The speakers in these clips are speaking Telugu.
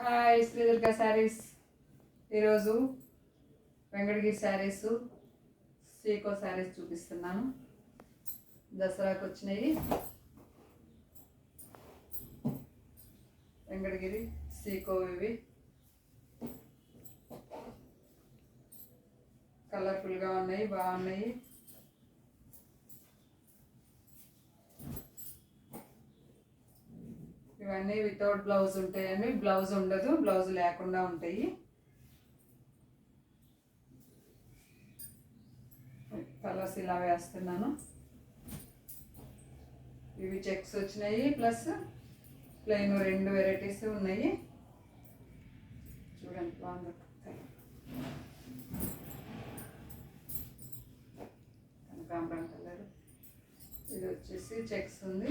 హాయ్ శ్రీదుర్గ శారీస్. ఈరోజు వెంకటగిరి శారీస్ సీకో శారీస్ చూపిస్తున్నాను. దసరాకు వచ్చినాయి. వెంకటగిరి సీకో ఇవి. కలర్ఫుల్గా ఉన్నాయి బాగున్నాయి. ఇవన్నీ వితౌట్ బ్లౌజ్ ఉంటాయండి బ్లౌజ్ ఉండదు బ్లౌజ్ లేకుండా ఉంటాయి. కలర్స్ ఇలా వేస్తున్నాను. ఇవి చెక్స్ వచ్చినాయి ప్లస్ ప్లెయిన్ రెండు వెరైటీస్ ఉన్నాయి. చూడండి బాగుంది. కనకాంబరం కలర్ ఇది వచ్చేసి చెక్స్ ఉంది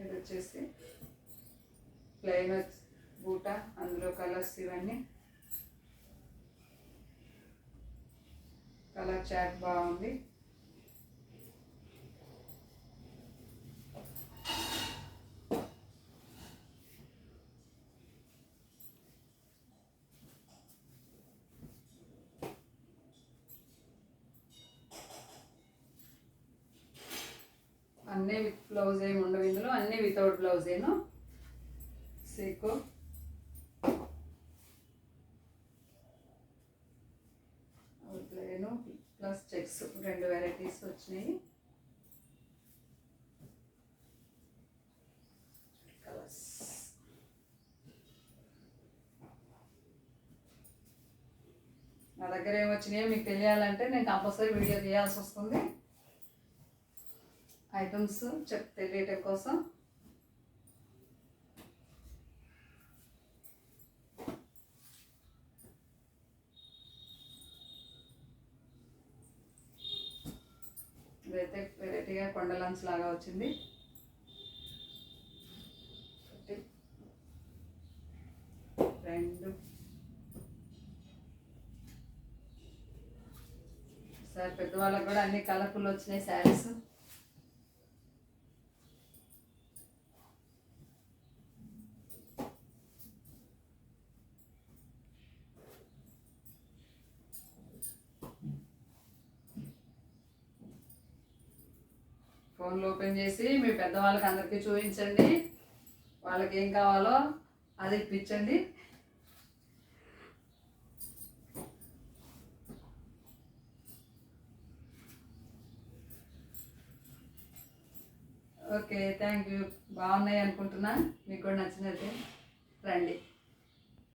ఇది వచ్చేసి ప్లెయిన్ బూట అందులో కలర్స్ ఇవన్నీ. కలర్ చాట్ బాగుంది. అన్నీ విత్ బ్లౌజ్ ఏమి ఉండవు ఇందులో అన్నీ వితౌట్ బ్లౌజేను సీకు ప్లేను ప్లస్ చెక్స్ రెండు వెరైటీస్ వచ్చినాయి. కలర్స్ నా దగ్గర ఏమొచ్చినాయో మీకు తెలియాలంటే నేను కంపల్సరీ వీడియో తీయాల్సి వస్తుంది. ఐటమ్స్ చెప్ తెలియటం కోసం. ఇదైతే వెరైటీగా కొండ లంచ్ లాగా వచ్చింది. రెండు. సార్ పెద్దవాళ్ళకి కూడా అన్ని కలర్ఫుల్ వచ్చినాయి శారీస్. ఫోన్లు ఓపెన్ చేసి మీ పెద్దవాళ్ళకి అందరికీ చూపించండి. వాళ్ళకి ఏం కావాలో అది ఇప్పించండి. Okay thank you. బాగున్నాయి అనుకుంటున్నా. మీకు కూడా నచ్చినది రండి.